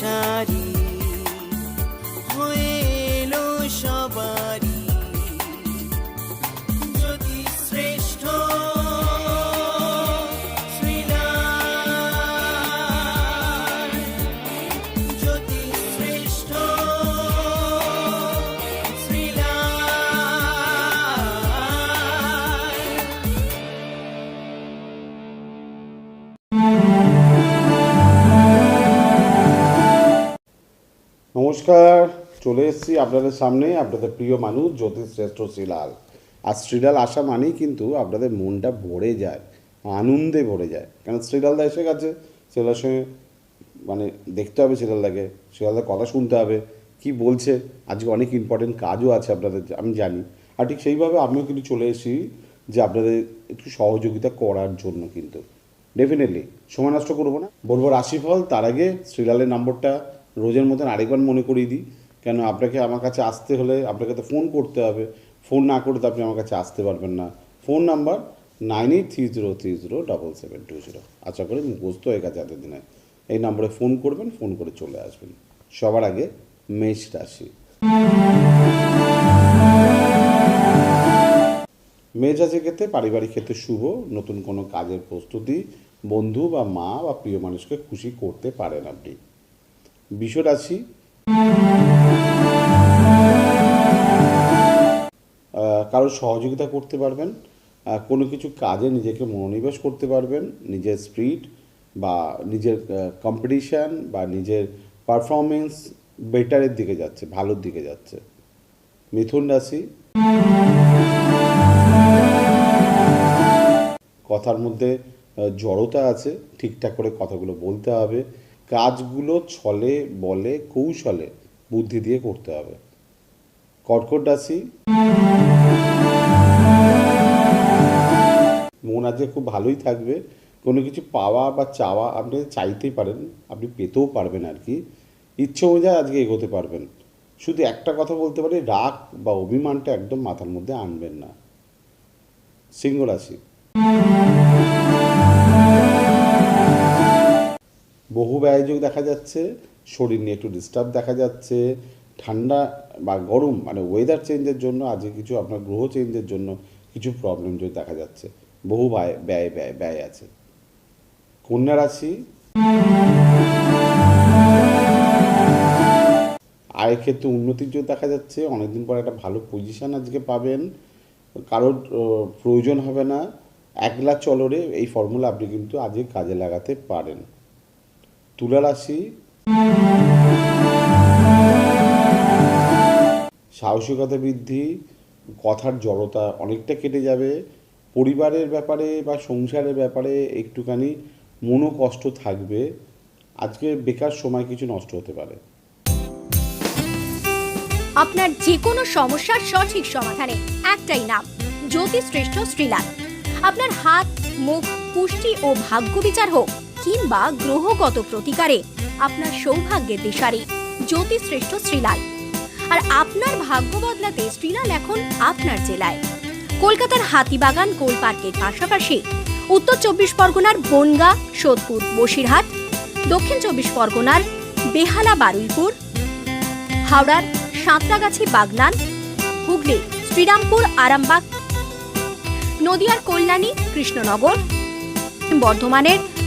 সৌভাগ্যের নমস্কার, চলে এসেছি আপনাদের সামনে আপনাদের প্রিয় মানুষ জ্যোতিষ শ্রেষ্ঠ শ্রীলাল। আর শ্রীলাল আসা মানেই কিন্তু আপনাদের মনটা ভরে যায়, আনন্দে ভরে যায়। কারণ শ্রীলালদা এসে গেছে? শ্রীলার সঙ্গে মানে দেখতে হবে শ্রীলালদাকে শ্রীলালদার কথা শুনতে হবে, কি বলছে। আজকে অনেক ইম্পর্টেন্ট কাজও আছে আপনাদের, আমি জানি। আর ঠিক সেইভাবে আমিও কিন্তু চলে এসেছি যে আপনাদের একটু সহযোগিতা করার জন্য কিন্তু। ডেফিনেটলি সময় নষ্ট করব না। বলব রাশিফল, তার আগে শ্রীলালের নম্বরটা রোজের মতন আরেকবার মনে করিয়ে দিই, কেন আপনাকে আমার কাছে আসতে হলে আপনাকে তো ফোন করতে হবে। ফোন না করে তো আপনি আমার কাছে আসতে পারবেন না। Phone number nine eight three zero three zero double seven two zero আশা করি মুখস্থ হয়ে গেছে এত দিনে। এই নম্বরে ফোন করবেন ফোন করে চলে আসবেন। সবার আগে মেষ রাশি। মেষ রাশির ক্ষেত্রে পারিবারিক ক্ষেত্রে শুভ, নতুন কোনো কাজের প্রস্তুতি, বন্ধু বা মা বা প্রিয় মানুষকে খুশি করতে পারেন আপনি। রাশি। কারোর সহযোগিতা করতে পারবেন কোনো কিছু কাজে নিজেকে মনোনিবেশ করতে পারবেন, নিজের স্পিড বা নিজের কম্পিটিশান বা নিজের পারফরমেন্স বেটারের দিকে যাচ্ছে, ভালোর দিকে যাচ্ছে। মিথুন রাশি। কথার মধ্যে জড়তা আছে, ঠিকঠাক করে কথাগুলো বলতে হবে কাজগুলো ছলে, বলে, কৌশলে বুদ্ধি দিয়ে করতে হবে। কর্কট রাশি। মন আজকে খুব ভালোই থাকবে। কোনো কিছু পাওয়া বা চাওয়া আপনি চাইতেই পারেন, আপনি পেতেও পারবেন আর কি। ইচ্ছে অনুযায়ী আজকে এগোতে পারবেন। শুধু একটা কথা বলতে পারি, রাগ বা অভিমানটা একদম মাথার মধ্যে আনবেন না। সিংহ রাশি। বহু ব্যয়যোগ দেখা যাচ্ছে, শরীর নিয়ে একটু ডিস্টার্ব দেখা যাচ্ছে, ঠান্ডা বা গরম মানে ওয়েদার চেঞ্জের জন্য, আজকে কিছু আপনার গ্রহ চেঞ্জের জন্য কিছু প্রবলেম যোগ দেখা যাচ্ছে, বহু ব্যয় ব্যয় ব্যয় ব্যয় আছে। কন্যা রাশি, আয়ের ক্ষেত্রে উন্নতির যোগ দেখা যাচ্ছে, অনেকদিন পর একটা ভালো পজিশন আজকে পাবেন, কারোর প্রয়োজন হবে না, একলা চলরে এই ফর্মুলা আপনি কিন্তু আজকে কাজে লাগাতে পারেন। তুলা রাশি সাহসিকতা বৃদ্ধি, কথার জড়তা অনেকটা কেটে যাবে। পরিবারের ব্যাপারে বা সংসারের ব্যাপারে একটুখানি মনোকষ্ট থাকবে। আজকে বেকার সময় কিছু নষ্ট হতে পারে। আপনার যে কোনো সমস্যার সঠিক সমাধানে একটাই নাম জ্যোতিশ্রেষ্ঠ শ্রীলাল। আপনার হাত, মুখ, পুষ্টি ও ভাগ্য বিচার হোক। কিংবা গ্রহগত প্রতিকারে আপনার সৌভাগ্যের দিশারি জ্যোতিশ্রেষ্ঠ শ্রীলাল। আর আপনার ভাগ্য বদলাতে শ্রীলাল এখন আপনার জেলায়। কলকাতার হাতিবাগান কোল পার্কের পাশাপাশি উত্তর চব্বিশ পরগনার বনগা, সোদপুর, বসিরহাট, দক্ষিণ চব্বিশ পরগনার বেহালা, বারুইপুর, হাওড়ার সাঁতরাগাছি, বাগনান, হুগলি, শ্রীরামপুর, আরামবাগ, নদিয়ার কল্যাণী, কৃষ্ণনগর, বর্ধমানের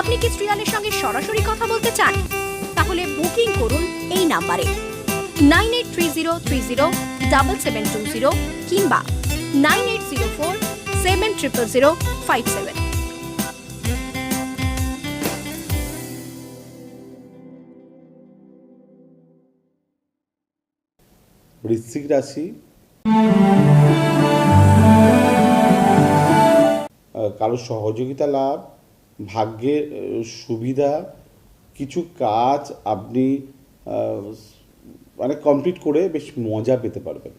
আপনি কি শ্রীলালের সঙ্গে সরাসরি কথা বলতে চান? তাহলে বুকিং করুন এই নাম্বারে। Nine eight three zero three zero double seven two zero কিংবা nine eight zero four seven triple zero five seven. বৃশ্চিক রাশি। কারও সহযোগিতা লাভ ভাগ্যের সুবিধা, কিছু কাজ আপনি মানে কমপ্লিট করে বেশ মজা পেতে পারবেন।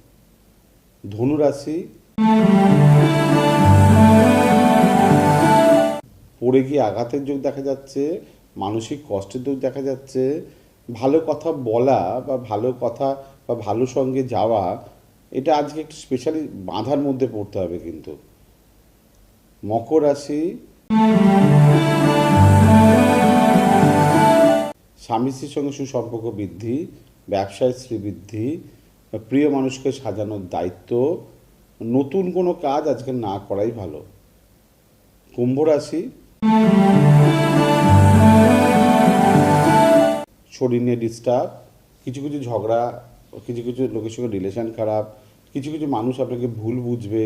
ধনুরাশি পড়ে গিয়ে আঘাতের যোগ দেখা যাচ্ছে, মানসিক কষ্টের যোগ দেখা যাচ্ছে, ভালো কথা বলা বা ভালো কথা বা ভালো সঙ্গে যাওয়া, এটা আজকে একটু স্পেশালি বাঁধার মধ্যে পড়তে হবে কিন্তু। মকর রাশি স্বামী স্ত্রীর সঙ্গে সুসম্পর্ক বৃদ্ধি, ব্যবসায় শ্রীবৃদ্ধি প্রিয় মানুষকে সাজানোর দায়িত্ব, নতুন কোনো কাজ আজকে না করাই ভালো। কুম্ভ রাশি। শরীর নিয়ে ডিস্টার্ব কিছু কিছু ঝগড়া, কিছু কিছু লোকের সঙ্গে রিলেশন খারাপ, কিছু কিছু মানুষ আপনাকে ভুল বুঝবে,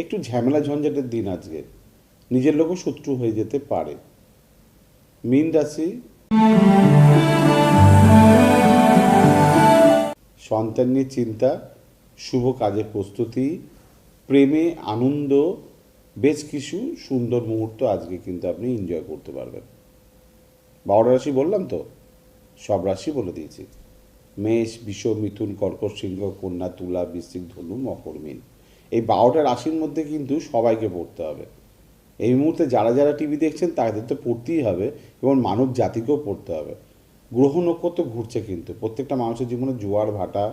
একটু ঝামেলা ঝঞ্ঝাটের দিন আজকে। নিজের লোকও শত্রু হয়ে যেতে পারে। মীন রাশি। সন্তান নিয়ে চিন্তা, শুভ কাজের প্রস্তুতি, প্রেমে আনন্দ, বেশ কিছু সুন্দর মুহূর্ত আজকে কিন্তু আপনি এনজয় করতে পারবেন। বারোটা রাশি বললাম তো? সব রাশি বলে দিয়েছি। মেষ বিষ মিথুন, কর্কট সিংহ, কন্যা, তুলা, বৃশ্চিক, ধনু, মকর, মিন। এই বারোটা রাশির মধ্যে কিন্তু সবাইকে পড়তে হবে। এই মুহূর্তে যারা যারা টিভি দেখছেন তাদের তো পড়তেই হবে এবং মানব জাতিকেও পড়তে হবে। গ্রহ নক্ষত্র ঘুরছে কিন্তু। প্রত্যেকটা মানুষের জীবনে জোয়ার, ভাটা,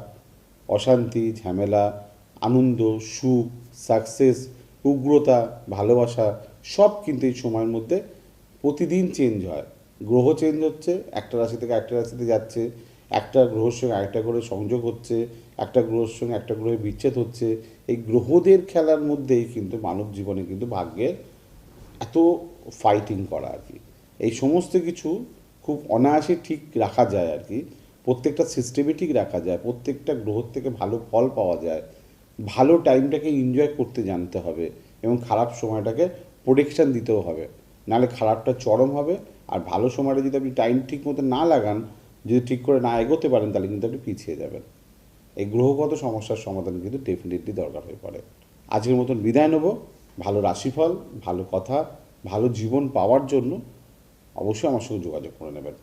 অশান্তি, ঝামেলা, আনন্দ, সুখ সাকসেস উগ্রতা, ভালোবাসা, সব কিন্তু এই সময়ের মধ্যে প্রতিদিন চেঞ্জ হয়। গ্রহ চেঞ্জ হচ্ছে, একটা রাশি থেকে একটা রাশিতে যাচ্ছে, একটা গ্রহের সঙ্গে আরেকটা গ্রহের সংযোগ হচ্ছে, একটা গ্রহের সঙ্গে একটা গ্রহের বিচ্ছেদ হচ্ছে। এই গ্রহদের খেলার মধ্যেই কিন্তু মানব জীবনে কিন্তু ভাগ্যের এত ফাইটিং করা আর কি। এই সমস্ত কিছু খুব অনায়াসে ঠিক রাখা যায় আর কি। প্রত্যেকটা সিস্টেমে ঠিক রাখা যায়, প্রত্যেকটা গ্রহ থেকে ভালো ফল পাওয়া যায়। ভালো টাইমটাকে এনজয় করতে জানতে হবে এবং খারাপ সময়টাকে প্রোটেকশান দিতেও হবে। নাহলে খারাপটা চরম হবে আর ভালো সময়টা যদি আপনি টাইম ঠিক মতো না লাগান, যদি ঠিক করে না এগোতে পারেন, তাহলে কিন্তু আপনি পিছিয়ে যাবেন। এই গ্রহগত সমস্যার সমাধান কিন্তু ডেফিনেটলি দরকার হয়ে পড়ে। আজকের মতন বিদায় নেব। ভালো রাশিফল, ভালো কথা, ভালো জীবন পাওয়ার জন্য অবশ্যই আমার সঙ্গে যোগাযোগ করে নেবেন।